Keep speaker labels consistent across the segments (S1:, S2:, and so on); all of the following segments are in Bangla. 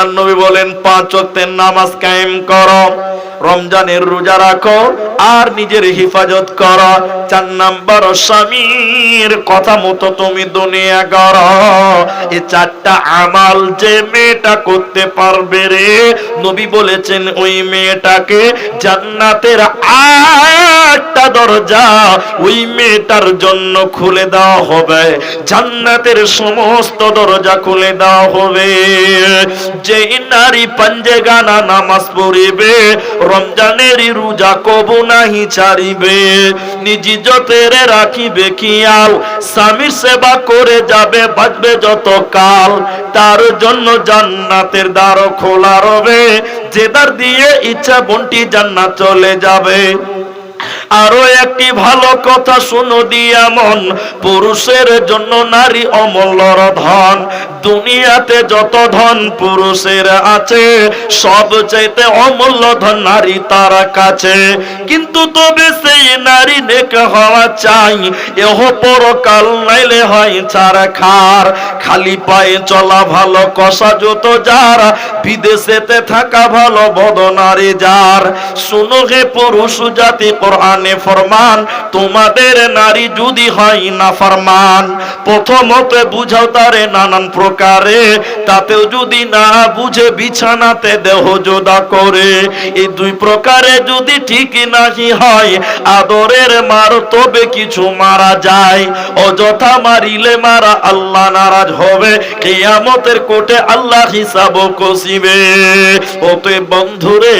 S1: আল্লাহ নবী বলেন পাঁচ ওয়াক্তের নামাজ কায়েম করো। রমজানের রোজা রাখো। আর নিজের হিফাজত কর। চার নাম্বার স্বামীর কথা মতো তুমি দুনিয়া করো এই চারটা আমাল যে মেয়েটা করতে পারবে রে, নবী বলেছেন ওই মেয়েটাকে জান্নাতের আটটা দরজা ওই মেয়েটার জন্য খুলে দেওয়া হবে। জান্নাতের সমস্ত দরজা খুলে দেওয়া হবে। যে নারী পাঞ্জে গানা নামাজ পড়িবে রমজানের রোজা কবু নাহি ছাড়িবে। নিজি যতের রাখিবে কিয়াল। স্বামীর সেবা করে যাবে, বাঁচবে যত কাল তার জন্য জান্নাতের দ্বার খোলা রবে। জেদার দিয়ে ইচ্ছা বন্টি জান্নাত চলে যাবে। আরও একটি ভালো কথা শুনো দিয়া মন। পুরুষের জন্য নারী অমূল্যর ধন। দুনিয়াতে যত ধন পুরুষের আছে সব চাইতে অমূল্য ধন নারী তার কাছে। কিন্তু তবে সেই নারী নেক হওয়া চাই। এহ পরকাল নাইলে হয় ছাড়া খার। খালি পায়ে চলা ভালো কষা যত যার। বিদেশেতে থাকা ভালো বদনারী যার। শুনো হে পুরুষ, জাতি কোরআনে ফরমান, তোমাদের নারী যদি হয় না ফরমান, প্রথমত বুঝাও তারে নানান প্রকারে, তাতেও যদি না বুঝে বিছানাতে দেহ যোদা করে, এই দুই প্রকারে যদি ঠিক নাহি হয়, আদরের মার তবে কিছু মারা যায়, অযথা মারিলে মারা আল্লাহ নারাজ হবে, কেয়ামতের কোটে আল্লাহ হিসাব কষিবে ওতে বন্ধুরে,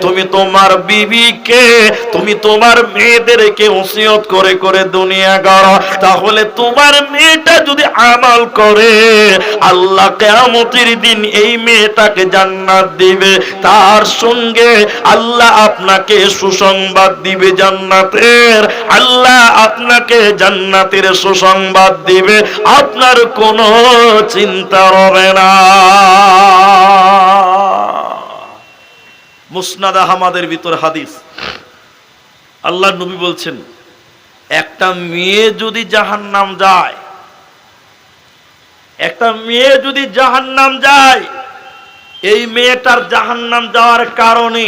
S1: তুমি তোমার বিবিকে, তুমি তোমার মেয়েদেরকে ওসিয়ত করে করে দুনিয়া করো তাহলে তোমার মেয়েটা যদি আমাল করে, আল্লাহ কেয়ামতের দিন এই মেয়েটাকে জান্নাত দিবে। তার সঙ্গে আল্লাহ আপনাকে সুসংবাদ দিবে জান্নাতের। আল্লাহ আপনাকে জান্নাতের সুসংবাদ দিবে। আপনার কোনো চিন্তা হবে না। মুসনাদ আহমাদের ভিতর হাদিস। আল্লাহ নবী বলছেন, একটা মেয়ে যদি জাহান্নাম যায়, একটা মেয়ে যদি জাহান্নাম যায়, এই মেয়েটার জাহান্নাম যাওয়ার কারণে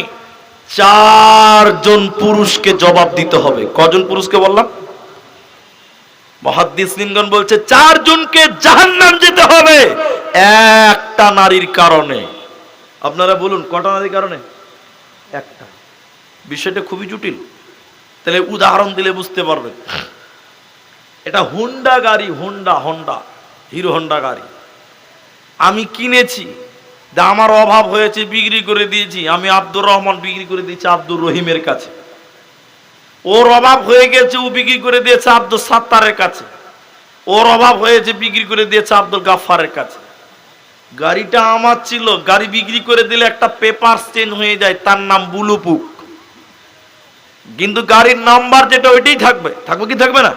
S1: চারজন পুরুষকে জবাব দিতে হবে। কজন পুরুষকে বললাম? মহাদ্দিস লিঙ্গন বলছে, চারজনকে জাহান্নাম যেতে হবে। একটা নারীর কারণে। আপনারা বলুন, কটা নারীর কারণে? একটা। বিষয়টা খুবই জটিল। তাহলে উদাহরণ দিলে বুঝতে পারবেন। এটা হুন্ডা গাড়ি, হুন্ডা, হন্ডা, হিরো হন্ডা গাড়ি। আমি কিনেছি আমার অভাব হয়েছে, বিক্রি করে দিয়েছি। আমি আব্দুর রহমান বিক্রি করে দিয়েছি আব্দুর রহিমের কাছে। ওর অভাব হয়ে গেছে, ও বিক্রি করে দিয়েছে আব্দুল সাত্তারের কাছে। ওর অভাব হয়েছে, বিক্রি করে দিয়েছে আব্দুল গাফফারের কাছে। গাড়িটা আমার ছিল, গাড়ি বিক্রি করে দিলে একটা পেপার চেঞ্জ হয়ে যায়, তার নাম বুলুপুক। কিন্তু গাড়ির নাম্বার যেটা ওইটাই থাকবে থাকবে কি থাকবে না?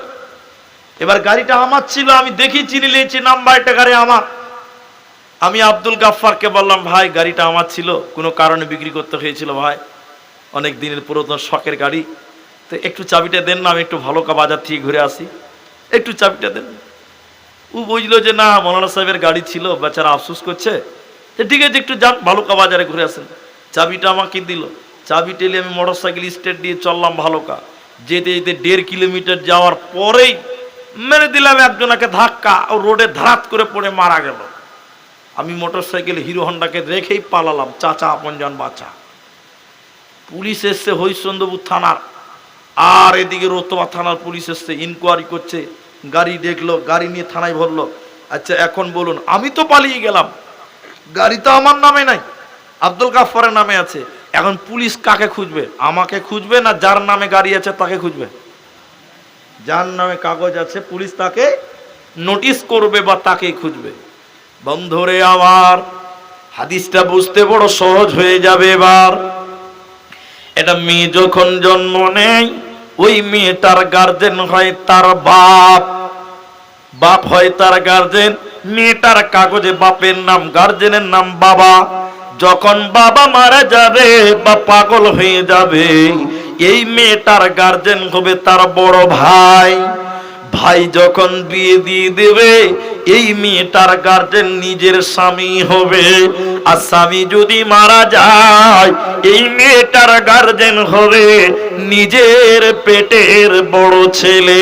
S1: এবার গাড়িটা আমার ছিল, আমি দেখি চিনি নিয়েছি নাম্বারটা গাড়ি আমার। আমি আব্দুল গাফফারকে বললাম, ভাই, গাড়িটা আমার ছিল, কোনো কারণে বিক্রি করতে হয়েছিল, ভাই। অনেক দিনের পুরাতন শখের গাড়ি। তো একটু চাবিটা দেন না, আমি একটু ভালো বাজার থেকে ঘুরে আসি। একটু চাবিটা দেন। ও বুঝলো যে না, মৌলানা সাহেবের গাড়ি ছিল, বেচারা আফসুস করছে। ঠিক আছে, একটু যান ভালুকা বাজারে ঘুরে আসেন। চাবিটা আমাকে দিল। চাবি টেলে আমি মোটর সাইকেল স্টেট দিয়ে চললাম ভালুকা যেতে যেতে দেড় কিলোমিটার যাওয়ার পরেই মেরে দিলাম একজনাকে ধাক্কা ও রোডে ধারাত করে পড়ে মারা গেল। আমি মোটর সাইকেল হিরো হন্ডাকে রেখেই পালালাম, চাচা আপনজন বাচ্চা। পুলিশ এসছে হরিশ্চন্দ্রপুর থানার। আর এদিকে রতমা থানার পুলিশ এসছে ইনকোয়ারি করছে। গাড়ি দেখল, গাড়ি নিয়ে থানায় ভরলো। আচ্ছা এখন বলুন, আমি তো পালিয়ে গেলাম। গাড়ি তো আমার নামে নাই, আব্দুল গাফারের নামে আছে। এখন পুলিশ কাকে খুঁজবে? আমাকে খুঁজবে না যার নামে গাড়ি আছে তাকে খুঁজবে? যার নামে কাগজ আছে, পুলিশ তাকে নোটিশ করবে বা তাকে খুঁজবে। বন্ধরে আমার, হাদিসটা বুঝতে বড় সহজ হয়ে যাবে এবার। এটা মেয়ে যখন জন্ম নেয় ওই মেয়েটার গার্জেন হয় তার বাপ। বাপ হয় তার গার্জেন মেয়েটার কাগজে বাপের নাম গার্জেনের নাম বাবা। যখন বাবা মারা যাবে বা পাগল হয়ে যাবে। এই মেয়েটার গার্জেন হবে তার বড় ভাই। ভাই যখন বিয়ে দিয়ে দেবে, এই মেয়েটার গার্জেন নিজের স্বামী হবে। আর স্বামী যদি মারা যায়, এই মেয়েটার গার্জেন হবে নিজের পেটের বড় ছেলে।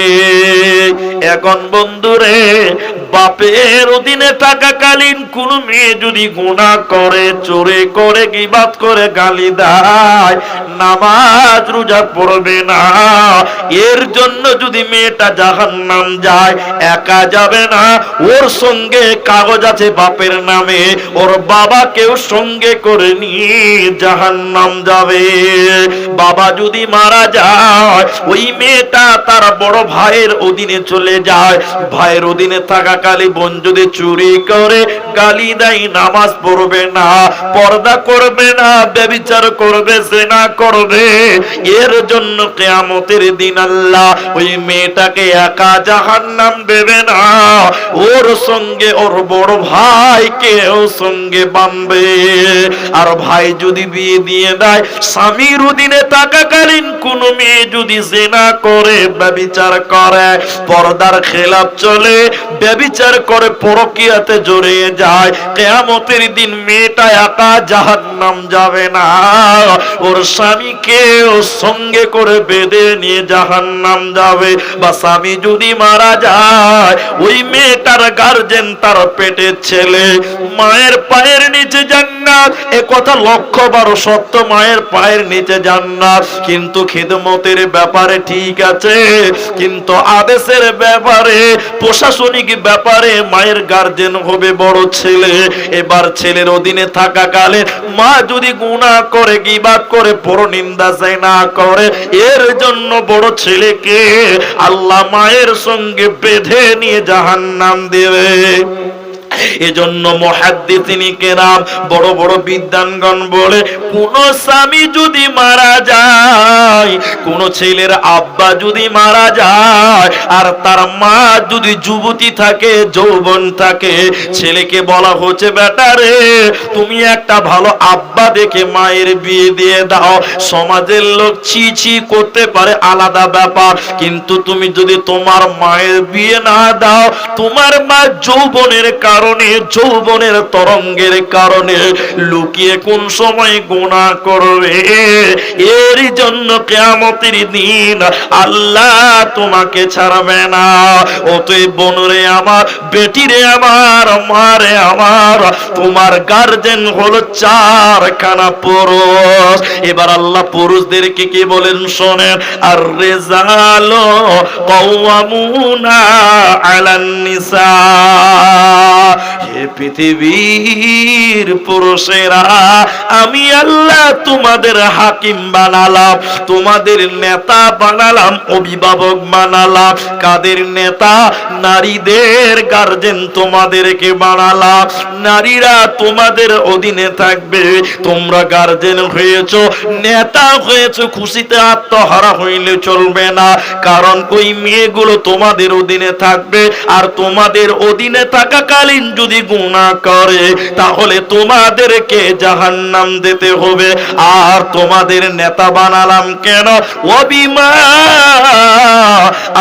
S1: এখন বন্ধুরে, বাপের অধীনে থাকাকালীন কোন মেয়ে যদি গুণা করে, চোরে করে, গিবাদ করে, গালি দেয়, নামাজ রোজা পড়বে না। এর জন্য যদি মেয়েটা জাহান নাম যায়, একা যাবে না। ওর সঙ্গে কাগজ আছে বাপের নামে, ওর বাবাকেও সঙ্গে করে নিয়ে জাহান নাম যাবে। বাবা যদি মারা যায়, ওই মেয়েটা তার বড় ভাইয়ের অধীনে চলে যায়। ভাইয়ের অধীনে থাকাকালী বোন যদি চুরি করে, গালি দেয়, নামাজ পড়বে না, পর্দা করবে না, ব্যবিচার করবে সেনা করবে। এর জন্য কেয়ামতের দিন আল্লাহ ওই মেয়েটাকে একা জাহান নাম দেবে না। ওর সঙ্গে ওর বড় ভাইকে ও সঙ্গে বাঁধবে। আর ভাই যদি বিয়ে দিয়ে দেয়, স্বামীর অধীনে থাকাকালীন কোন মেয়ে যদি জেনা করে, ব্যবিচার করে, পর্দার খেলাপ চলে, ব্যবিচার করে পরকিয়াতে জড়িয়ে যায়, কেয়ামতের দিন মেয়েটা একা জাহান নাম যাবে না। ওর স্বামীকে ও সঙ্গে করে বেঁধে নিয়ে জাহান নাম যাবে। বা স্বামী যদি মারা যায়, ওই মেয়েটার গার্জেন তার পেটের ছেলে। মায়ের পায়ের নিচে জান্নাত। এ কথা লক্ষ বারো সত্য, মায়ের পায়ের নিচে জান্নাত। কিন্তু খিদমতের ব্যাপারে ঠিক আছে, কিন্তু আদেশের ব্যাপারে, প্রশাসনিক ব্যাপারে মায়ের গার্জেন হবে বড় ছেলে। এবার ছেলের অধীনে থাকাকালে মা যদি গুণা করে, গিবাদ করে, বড় নিন্দা চাই না করে, এর জন্য বড় ছেলেকে আল্লাহ মায়ের সঙ্গে বেঁধে নিয়ে জাহান্নাম দেবে। এজন্য মহাদ্দিসিনী কেরাম বড় বড় বিদ্যানগণ বলে, কোন স্বামী যদি মারা যায়, কোন ছেলের আব্বা যদি মারা যায়, আর তার মা যদি যুবতী থাকে, যৌবন থাকে, ছেলেকে বলা হচ্ছে বেটারে তুমি একটা ভালো আব্বা দেখে মায়ের বিয়ে দিয়ে দাও। সমাজের লোক ছি ছি করতে পারে, আলাদা ব্যাপার। কিন্তু তুমি যদি তোমার মায়ের বিয়ে না দাও, তোমার মা যৌবনের কারণে যৌবনের তরঙ্গের কারণে লুকিয়ে কোন সময় গোনা করবে? এর জন্য কেয়ামতের দিন আল্লাহ তোমাকে ছাড়বে না। অতএব বোনরে আমার, বেটিরে আমার মারে আমার, তোমার গার্জেন হলো চারখানা পুরুষ। এবার আল্লাহ পুরুষদেরকে কি বলেন শোনেন? আর রেজালো কওয়ামুনা আলান নিসা। হে পৃথিবীর পুরুষেরা, আমি আল্লাহ তোমাদের হাকিম বানালাম, তোমাদের নেতা বানালাম, অভিভাবক বানালাম, কাদের নেতা? নারীদের গার্জেন তোমাদেরকে বানালাম। নারীরা তোমাদের অধীনে থাকবে, তোমরা গার্জেন হয়েছ, নেতা হয়েছ, খুশিতে আত্মহারা হইলে চলবে না। কারণ ওই মেয়েগুলো তোমাদের অধীনে থাকবে, আর তোমাদের অধীনে থাকাকালীন যদি গুণা করে, তাহলে তোমাদেরকে জাহান্নাম দিতে হবে। আর তোমাদের নেতা বানালাম কেন?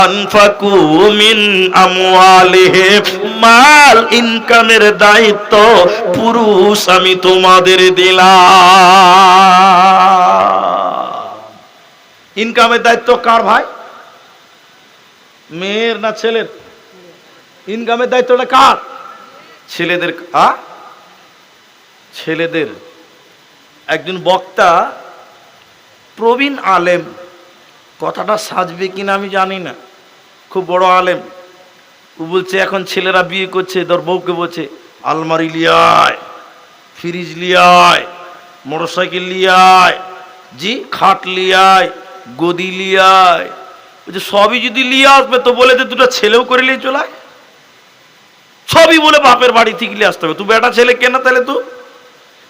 S1: আনফাকু মিন আমওয়ালিহিম মাল ইনকামের দায়িত্ব পুরুষ, আমি তোমাদের দিলাম। ইনকামের দায়িত্ব কার ভাই? মেয়ের না ছেলের? ইনকামের দায়িত্বটা কার? ছেলেদের ছেলেদের। একজন বক্তা প্রবীণ আলেম। কথাটা সাজবে কিনা আমি জানি না। খুব বড় আলেম। ও বলছে, এখন ছেলেরা বিয়ে করছে, তোর বউকে বলছে, আলমারি লিয়ায়, ফ্রিজ লিয়ায় মোটর সাইকেল লিয়ায়, জি, খাট লিয়ায়, গদি লিয়ায়। বলছে, সবই যদি লিয়ে আসবে, তো বলে যে দুটো ছেলেও করে নিয়ে চলায় সবই বলে বাপের বাড়ি থেকে নিয়ে আসতে হবে। তুই বেটা ছেলে কেনা তাহলে তো?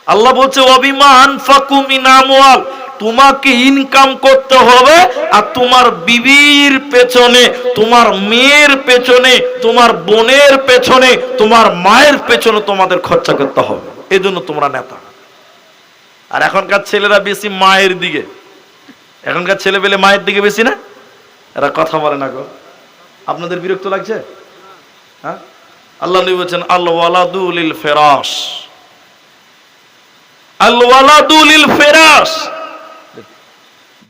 S1: আল্লাহ বলছে, অভিমান অবিমান ফাকুমিনামওয়াল তোমাকে ইনকাম করতে হবে আর তোমার বিবির পেছনে, তোমার মেয়ের পেছনে, তোমার বোনের পেছনে, তোমার মায়ের পেছনে তোমাদের খরচা করতে হবে। এই জন্য তোমরা নেতা। আর এখনকার ছেলেরা বেশি মায়ের দিকে। এখনকার ছেলে পেলে মায়ের দিকে বেশি না? এরা কথা বলে না গো। আপনাদের বিরক্ত লাগছে? হ্যাঁ? আল্লাহ নবী বলছেন আল ওয়ালাদুলিল ফেরাস আল ওয়ালাদুলিল ফেরাস